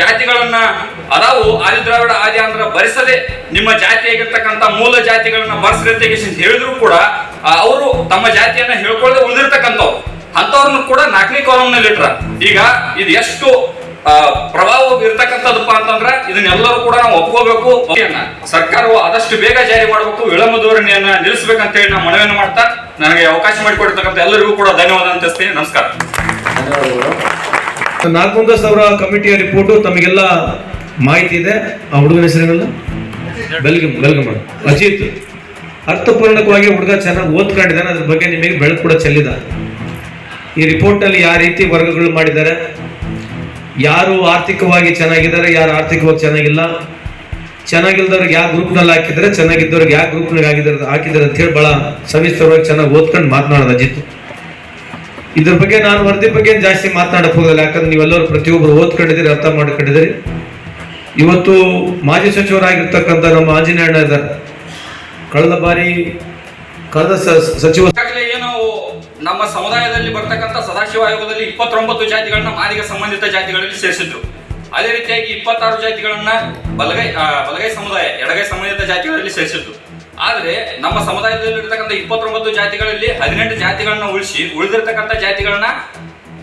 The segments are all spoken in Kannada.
ಜಾತಿಗಳನ್ನ ಅದಾವು ಆದಿ ದ್ರಾವಿಡ ಆದಿ ಅಂದ್ರ ಭರಿಸದೆ ನಿಮ್ಮ ಜಾತಿಯಾಗಿರ್ತಕ್ಕಂಥ ಮೂಲ ಜಾತಿಗಳನ್ನ ಬರ್ಸದಂತೆ ಹೇಳಿದ್ರು ಕೂಡ ಅವರು ತಮ್ಮ ಜಾತಿಯನ್ನ ಹೇಳ್ಕೊಳ್ಳದೆ ಉಳಿದಿರ್ತಕ್ಕಂಥವ್ರು ಅಂತವ್ರನ್ನ ಕೂಡ ನಾಲ್ಕನೇ ಕಾಲಂನಲ್ಲಿ ಇಟ್ರ. ಈಗ ಇದು ಎಷ್ಟು ಆ, ಪ್ರಭಾವ ಇರ್ತಕ್ಕಂಥದ್ದಪ್ಪ ಅಂತಂದ್ರ ಇದನ್ನೆಲ್ಲರೂ ಕೂಡ ನಾವು ಒಪ್ಕೋಬೇಕು. ಸರ್ಕಾರವು ಆದಷ್ಟು ಬೇಗ ಜಾರಿ ಮಾಡಬೇಕು ವಿಳಂಬ ಧೋರಣೆಯನ್ನ ನಿಲ್ಲಿಸಬೇಕಂತ ಹೇಳಿ ನಾವು ಮನವಿಯನ್ನು ಮಾಡ್ತಾ ನನಗೆ ಅವಕಾಶ ಮಾಡಿಕೊಟ್ಟಿರ್ತಕ್ಕಂಥ ಎಲ್ಲರಿಗೂ ಕೂಡ ಧನ್ಯವಾದ ಅಂತ ತಿಳಿಸ್ತೀನಿ ನಮಸ್ಕಾರ. ನಾಲ್ಕೊಂದಸ್ ಸಾವಿರ ಕಮಿಟಿಯ ರಿಪೋರ್ಟು ತಮಗೆಲ್ಲ ಮಾಹಿತಿ ಇದೆ. ಆ ಹುಡುಗನ ಹೆಸರೇನಲ್ಲ? ಬೆಲ್ಗಮ್ ಬೆಲ್ಗಮ್ ಅಜಿತ್. ಅರ್ಥಪೂರ್ಣಕವಾಗಿ ಹುಡುಗ ಚೆನ್ನಾಗಿ ಓದ್ಕೊಂಡಿದ್ದಾನೆ. ಅದ್ರ ಬಗ್ಗೆ ನಿಮಗೆ ಬೆಳಕು ಕೂಡ ಚೆಲ್ಲಿದ. ಈ ರಿಪೋರ್ಟಲ್ಲಿ ಯಾವ ರೀತಿ ವರ್ಗಗಳು ಮಾಡಿದ್ದಾರೆ? ಯಾರು ಆರ್ಥಿಕವಾಗಿ ಚೆನ್ನಾಗಿದ್ದಾರೆ, ಯಾರು ಆರ್ಥಿಕವಾಗಿ ಚೆನ್ನಾಗಿಲ್ಲ? ಚೆನ್ನಾಗಿಲ್ದವ್ರಿಗೆ ಯಾವ ಗ್ರೂಪ್ನಲ್ಲಿ ಹಾಕಿದ್ದಾರೆ, ಚೆನ್ನಾಗಿದ್ದವ್ರಿಗೆ ಯಾವ ಗ್ರೂಪ್ನಾಗ ಹಾಕಿದ್ದಾರೆ ಹಾಕಿದ್ದಾರೆ ಅಂತ ಹೇಳಿ ಬಹಳ ಸವಿಸ್ತರವಾಗಿ ಚೆನ್ನಾಗಿ ಓದ್ಕೊಂಡು ಮಾತನಾಡೋದು ಅಜಿತ್. ಇದ್ರ ಬಗ್ಗೆ ನಾನು ವರದಿ ಬಗ್ಗೆ ಜಾಸ್ತಿ ಮಾತನಾಡಕ್ ಹೋಗಲ್ಲ. ಯಾಕಂದ್ರೆ ನೀವೆಲ್ಲರೂ ಪ್ರತಿಯೊಬ್ಬರು ಓದ್ಕೊಂಡಿದ್ದೀರಿ, ಅರ್ಥ ಮಾಡ್ಕೊಂಡಿದ್ದೀರಿ. ಇವತ್ತು ಮಾಜಿ ಸಚಿವರಾಗಿರ್ತಕ್ಕಂಥ ನಮ್ಮ ಆಂಜನೇಯಣ್ಣ ಇದ್ದಾರೆ. ಕಳೆದ ಬಾರಿ ಕಳೆದ ಸಚಿವ ಏನು ನಮ್ಮ ಸಮುದಾಯದಲ್ಲಿ ಬರ್ತಕ್ಕಂಥ ಸದಾಶಿವ ಆಯೋಗದಲ್ಲಿ ಇಪ್ಪತ್ತೊಂಬತ್ತು ಜಾತಿಗಳನ್ನ ಮಾದಿಗ ಸಂಬಂಧಿತ ಜಾತಿಗಳಲ್ಲಿ ಸೇರಿಸಿದ್ರು. ಅದೇ ರೀತಿಯಾಗಿ ಇಪ್ಪತ್ತಾರು ಜಾತಿಗಳನ್ನ ಬಲಗೈ ಬಲಗೈ ಸಮುದಾಯ, ಎಡಗೈ ಸಂಬಂಧಿತ ಜಾತಿಗಳಲ್ಲಿ ಸೇರಿಸಿದ್ರು. ಆದ್ರೆ ನಮ್ಮ ಸಮುದಾಯದಲ್ಲಿ ಇರ್ತಕ್ಕಂಥ ಇಪ್ಪತ್ತೊಂಬತ್ತು ಜಾತಿಗಳಲ್ಲಿ ಹದಿನೆಂಟು ಜಾತಿಗಳನ್ನ ಉಳಿಸಿ ಉಳಿದಿರ್ತಕ್ಕಂಥ ಜಾತಿಗಳನ್ನ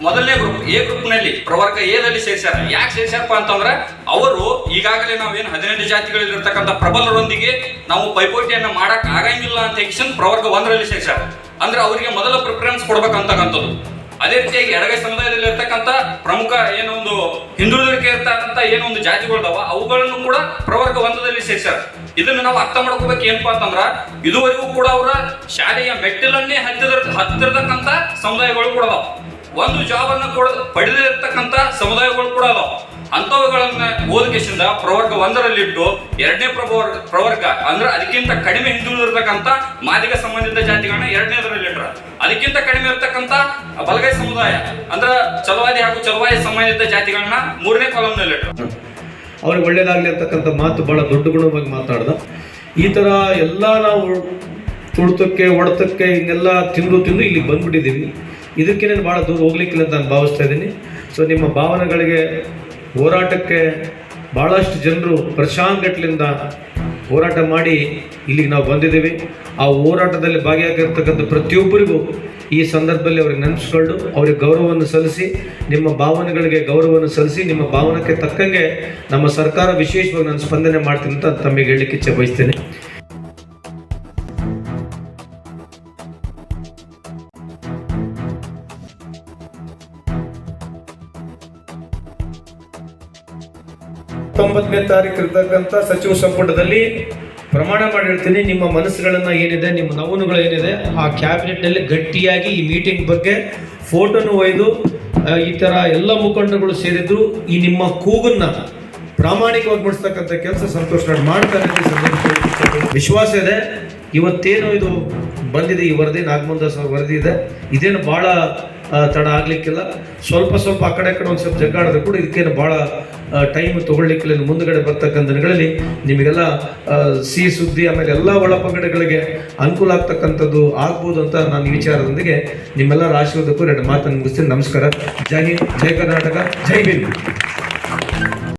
ಮೊದಲನೇ ಗ್ರೂಪ್ ಎ ಗ್ರೂಪ್ನಲ್ಲಿ, ಪ್ರವರ್ಗ ಎದಲ್ಲಿ ಸೇರಿಸ್ಯಾರ. ಯಾಕೆ ಸೇರಿಸ್ಯಾರಪ್ಪ ಅಂತಂದ್ರೆ ಅವರು ಈಗಾಗಲೇ ನಾವೇನು ಹದಿನೆಂಟು ಜಾತಿಗಳಲ್ಲಿ ಇರ್ತಕ್ಕಂಥ ಪ್ರಬಲರೊಂದಿಗೆ ನಾವು ಪೈಪೋಟಿಯನ್ನ ಮಾಡಕ್ ಆಗಂಗಿಲ್ಲ ಅಂತ ಹೇಳಿ ಪ್ರವರ್ಗ ಒಂದರಲ್ಲಿ ಸೇರಿಸ್ಯಾರ. ಅಂದ್ರೆ ಅವರಿಗೆ ಮೊದಲ ಪ್ರಿಫರೆನ್ಸ್ ಕೊಡ್ಬೇಕಂತಕ್ಕಂಥದ್ದು. ಅದೇ ರೀತಿಯಾಗಿ ಎಡಗೈ ಸಮುದಾಯದಲ್ಲಿ ಇರ್ತಕ್ಕಂಥ ಪ್ರಮುಖ ಏನೊಂದು ಒಂದು ಹಿಂದುಳಿದಕ್ಕೆ ಏನು ಒಂದು ಜಾತಿಗಳದಾವ ಅವುಗಳನ್ನು ಕೂಡ ಪ್ರವರ್ಗ ಒಂದದಲ್ಲಿ ಸೇರಿಸ್ಯಾರ. ಇದನ್ನ ನಾವು ಅರ್ಥ ಮಾಡ್ಕೋಬೇಕು ಏನಪ್ಪಾ ಅಂತಂದ್ರ, ಇದುವರೆಗೂ ಕೂಡ ಅವರ ಶಾಲೆಯ ಮೆಟ್ಟಿಲನ್ನೇ ಹತ್ತಿದ ಹತ್ತಿರತಕ್ಕಂಥ ಸಮುದಾಯಗಳು ಕೂಡ ಅದಾವ. ಒಂದು ಜಾಬ್ ಅನ್ನ ಕೂಡ ಪಡೆದಿರ್ತಕ್ಕಂಥ ಸಮುದಾಯಗಳು ಕೂಡ ಅದಾವ. ಅಂತವುಗಳನ್ನ ಓದಕೇಶಿಂದ ಪ್ರವರ್ಗ ಒಂದರಲ್ಲಿಟ್ಟು ಎರಡನೇ ಪ್ರವರ್ಗ ಪ್ರವರ್ಗ, ಅಂದ್ರೆ ಅದಕ್ಕಿಂತ ಕಡಿಮೆ ಹಿಂದುಳಿದಿರತಕ್ಕಂತ ಮಾದಿಗ ಸಂಬಂಧಿತ ಜಾತಿಗಳನ್ನ ಎರಡನೇದರಲ್ಲಿ ಅದಕ್ಕಿಂತ ಕಡಿಮೆ ಇರತಕ್ಕಂತ ಬಲಗೈ ಸಮುದಾಯ, ಅಂದ್ರ ಚಲವಾದಿ ಹಾಗೂ ಚಲವಾದಿ ಸಂಬಂಧಿತ ಜಾತಿಗಳನ್ನ ಮೂರನೇ ಕಾಲಂನಲ್ಲಿ ಅವ್ರಿಗೆ ಒಳ್ಳೇದಾಗ್ಲಿ ಅಂತಕ್ಕಂಥ ಮಾತು ಬಹಳ ದೊಡ್ಡ ಗುಣವಾಗಿ ಮಾತಾಡ್ದ. ಈ ತರ ಎಲ್ಲ ನಾವು ತುಳಿತಕ್ಕೆ, ಒಡತಕ್ಕೆ ಇನ್ನೆಲ್ಲ ತಿಂದು ತಿಂದು ಇಲ್ಲಿಗೆ ಇದಕ್ಕೆ ನಾನು ಭಾಳ ದೂರ ಹೋಗ್ಲಿಕ್ಕಿಲ್ಲ ಅಂತ ನಾನು ಭಾವಿಸ್ತಾ ಇದ್ದೀನಿ. ಸೊ ನಿಮ್ಮ ಭಾವನೆಗಳಿಗೆ ಹೋರಾಟಕ್ಕೆ ಭಾಳಷ್ಟು ಜನರು ಪ್ರಶಾಂತಗಟ್ಲಿಂದ ಹೋರಾಟ ಮಾಡಿ ಇಲ್ಲಿಗೆ ನಾವು ಬಂದಿದ್ದೀವಿ. ಆ ಹೋರಾಟದಲ್ಲಿ ಭಾಗಿಯಾಗಿರ್ತಕ್ಕಂಥ ಪ್ರತಿಯೊಬ್ಬರಿಗೂ ಈ ಸಂದರ್ಭದಲ್ಲಿ ಅವ್ರಿಗೆ ನೆನೆಸ್ಕೊಂಡು ಅವ್ರಿಗೆ ಗೌರವವನ್ನು ಸಲ್ಲಿಸಿ, ನಿಮ್ಮ ಭಾವನೆಗಳಿಗೆ ಗೌರವವನ್ನು ಸಲ್ಲಿಸಿ, ನಿಮ್ಮ ಭಾವನೆಗೆ ತಕ್ಕಂಗೆ ನಮ್ಮ ಸರ್ಕಾರ ವಿಶೇಷವಾಗಿ ನಾನು ಸ್ಪಂದನೆ ಮಾಡ್ತೀನಿ ಅಂತ ತಮಗೆ ಹೇಳಲಿಕ್ಕೆ ಇಚ್ಛೆ ಬಯಸ್ತೇನೆ. ಹತ್ತೊಂಬತ್ತನೇ ತಾರೀಕು ಇರ್ತಕ್ಕಂಥ ಸಚಿವ ಸಂಪುಟದಲ್ಲಿ ಪ್ರಮಾಣ ಮಾಡಿ ಹೇಳ್ತೀನಿ ನಿಮ್ಮ ಮನಸ್ಸುಗಳನ್ನು ಏನಿದೆ, ನಿಮ್ಮ ನೋವುಗಳು ಏನಿದೆ, ಆ ಕ್ಯಾಬಿನೆಟ್ನಲ್ಲಿ ಗಟ್ಟಿಯಾಗಿ ಈ ಮೀಟಿಂಗ್ ಬಗ್ಗೆ ಫೋಟೋನು ಒಯ್ದು ಈ ಥರ ಎಲ್ಲ ಮುಖಂಡರುಗಳು ಸೇರಿದ್ರು, ಈ ನಿಮ್ಮ ಕೂಗನ್ನ ಪ್ರಾಮಾಣಿಕವಾಗಿ ಬಿಡಿಸ್ತಕ್ಕಂಥ ಕೆಲಸ ಸಂತೋಷ ಮಾಡ್ತಾರೆ ವಿಶ್ವಾಸ ಇದೆ. ಇವತ್ತೇನು ಇದು ಬಂದಿದೆ, ಈ ವರದಿ ನಾಗಮಂದಾಸ್ ಅವ್ರ ವರದಿ ಇದೆ. ಇದೇನು ಭಾಳ ತಡ ಆಗಲಿಕ್ಕಿಲ್ಲ. ಸ್ವಲ್ಪ ಸ್ವಲ್ಪ ಆ ಕಡೆ ಕಡೆ ಒಂದು ಸ್ವಲ್ಪ ಜಗ್ಗಾಡಿದ್ರೆ ಕೂಡ ಇದಕ್ಕೇನು ಭಾಳ ಟೈಮ್ ತಗೊಳ್ಲಿಕ್ಕಿಲ್ಲ ಮುಂದ್ಗಡೆ ಬರ್ತಕ್ಕಂಥ ದಿನಗಳಲ್ಲಿ ನಿಮಗೆಲ್ಲ ಸಿಹಿ ಸುದ್ದಿ, ಆಮೇಲೆ ಎಲ್ಲ ಒಳಪಂಗಡಗಳಿಗೆ ಅನುಕೂಲ ಆಗ್ತಕ್ಕಂಥದ್ದು ಆಗ್ಬೋದು ಅಂತ ನಾನು ಈ ವಿಚಾರದೊಂದಿಗೆ ನಿಮ್ಮೆಲ್ಲರ ಆಶೀರ್ವಾದಕ್ಕೂ ಎರಡು ಮಾತನ್ನು ಮುಗಿಸ್ತೀನಿ. ನಮಸ್ಕಾರ. ಜೈ ಹಿಂದ್, ಜೈ ಕರ್ನಾಟಕ, ಜೈ ಭೀಮ್.